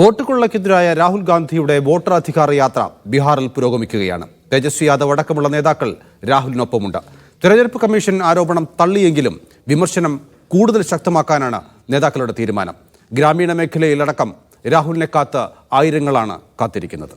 Vote കൊള്ളയ്ക്കെതിരായ Rahul ഗാന്ധിയുടെ voter യാത്ര ബീഹാറിൽ പുരോഗമിക്കുകയാണ്. തേജസ്വി യാദവ് അടക്കമുള്ള നേതാക്കൾ രാഹുലിനൊപ്പമുണ്ട്. തിരഞ്ഞെടുപ്പ് കമ്മീഷൻ ആരോപണം തള്ളിയെങ്കിലും വിമർശനം കൂടുതൽ ശക്തമാക്കാനാണ് നേതാക്കളുടെ തീരുമാനം. ഗ്രാമീണ മേഖലയിലടക്കം രാഹുലിനെ കാത്ത് ആയിരങ്ങളാണ് കാത്തിരിക്കുന്നത്.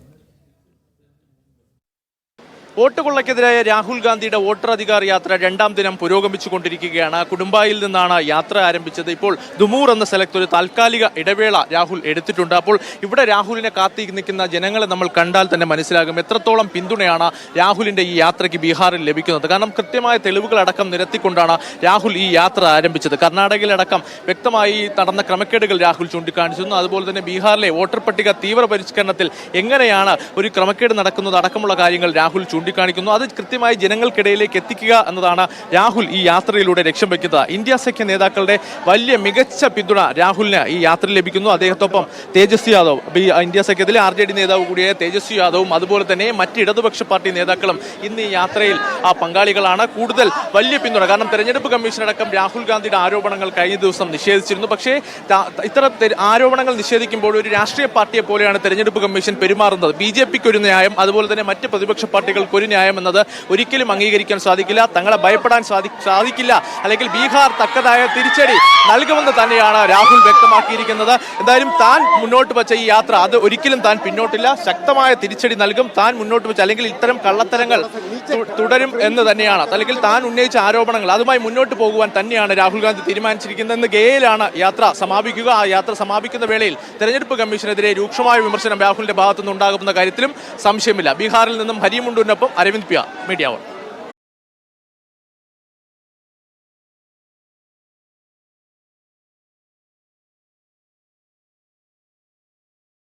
വോട്ട് കൊള്ളയ്ക്കെതിരായ രാഹുൽ ഗാന്ധിയുടെ വോട്ടർ അധികാർ യാത്ര രണ്ടാം ദിനം പുരോഗമിച്ചുകൊണ്ടിരിക്കുകയാണ്. കുടുംബായിൽ നിന്നാണ് യാത്ര ആരംഭിച്ചത്. ഇപ്പോൾ ദുമൂർ എന്ന സ്ഥലത്ത് ഒരു താൽക്കാലിക ഇടവേള രാഹുൽ എടുത്തിട്ടുണ്ട്. അപ്പോൾ ഇവിടെ രാഹുലിനെ കാത്തി നിൽക്കുന്ന ജനങ്ങളെ നമ്മൾ കണ്ടാൽ തന്നെ മനസ്സിലാകും എത്രത്തോളം പിന്തുണയാണ് രാഹുലിന്റെ ഈ യാത്രയ്ക്ക് ബീഹാറിൽ ലഭിക്കുന്നത്. കാരണം കൃത്യമായ തെളിവുകളടക്കം നിരത്തിക്കൊണ്ടാണ് രാഹുൽ ഈ യാത്ര ആരംഭിച്ചത്. കർണാടകയിലടക്കം വ്യക്തമായി നടന്ന ക്രമക്കേടുകൾ രാഹുൽ ചൂണ്ടിക്കാണിച്ചിരുന്നു. അതുപോലെ തന്നെ ബീഹാറിലെ വോട്ടർ പട്ടിക തീവ്ര പരിഷ്കരണത്തിൽ എങ്ങനെയാണ് ഒരു ക്രമക്കേട് നടക്കുന്നത് അടക്കമുള്ള കാര്യങ്ങൾ രാഹുൽ ചൂണ്ടിക്കാണിക്കുന്നു. അത് കൃത്യമായി ജനങ്ങൾക്കിടയിലേക്ക് എത്തിക്കുക എന്നതാണ് രാഹുൽ ഈ യാത്രയിലൂടെ ലക്ഷ്യം വെക്കുന്നത്. ഇന്ത്യ സഖ്യ നേതാക്കളുടെ വലിയ മികച്ച പിന്തുണ രാഹുലിന് ഈ യാത്ര ലഭിക്കുന്നു. അദ്ദേഹത്തോടൊപ്പം തേജസ്വി യാദവ് ഇന്ത്യ സഖ്യത്തിലെ ആർ ജെ ഡി നേതാവ് കൂടിയായ തേജസ്വി യാദവും അതുപോലെ തന്നെ മറ്റ് ഇടതുപക്ഷ പാർട്ടി നേതാക്കളും ഇന്ന് ഈ യാത്രയിൽ ആ പങ്കാളികളാണ്. കൂടുതൽ വലിയ പിന്തുണ. കാരണം തെരഞ്ഞെടുപ്പ് കമ്മീഷനടക്കം രാഹുൽ ഗാന്ധിയുടെ ആരോപണങ്ങൾ കഴിഞ്ഞ ദിവസം നിഷേധിച്ചിരുന്നു. പക്ഷേ ഇത്തരം ആരോപണങ്ങൾ നിഷേധിക്കുമ്പോൾ ഒരു രാഷ്ട്രീയ പാർട്ടിയെ പോലെയാണ് തെരഞ്ഞെടുപ്പ് കമ്മീഷൻ പെരുമാറുന്നത്. ബി ജെ പിക്ക് ഒരു ന്യായം അതുപോലെ തന്നെ മറ്റ് പ്രതിപക്ഷ പാർട്ടികൾക്ക് ഒരു ന്യായം എന്നത് ഒരിക്കലും അംഗീകരിക്കാൻ സാധിക്കില്ല. തങ്ങളെ ഭയപ്പെടാൻ സാധി സാധിക്കില്ല. അല്ലെങ്കിൽ ബീഹാർ തക്കതായ തിരിച്ചടി നൽകുമെന്ന് തന്നെയാണ് രാഹുൽ വ്യക്തമാക്കിയിരിക്കുന്നത്. എന്തായാലും താൻ മുന്നോട്ട് വെച്ച ഈ യാത്ര അത് ഒരിക്കലും താൻ പിന്നോട്ടില്ല. ശക്തമായ തിരിച്ചടി നൽകും. താൻ മുന്നോട്ട് വെച്ച അല്ലെങ്കിൽ ഇത്തരം കള്ളത്തരങ്ങൾ തുടരും എന്ന് തന്നെയാണ്. അല്ലെങ്കിൽ താൻ ഉന്നയിച്ച ആരോപണങ്ങൾ അതുമായി മുന്നോട്ട് പോകുവാൻ തന്നെയാണ് രാഹുൽ ഗാന്ധി തീരുമാനിച്ചിരിക്കുന്നത് ഇന്ന് ഗയയിലാണ് യാത്ര സമാപിക്കുക. ആ യാത്ര സമാപിക്കുന്ന വേളയിൽ തെരഞ്ഞെടുപ്പ് കമ്മീഷനെതിരെ രൂക്ഷമായ വിമർശനം രാഹുലിന്റെ ഭാഗത്തുനിന്ന് ഉണ്ടാകുന്ന കാര്യത്തിലും സംശയമില്ല. ബീഹാറിൽ നിന്നും ഹരിമുണ്ടൂരിനൊപ്പം അരവിന്ദ് പിയ മീഡിയ വൺ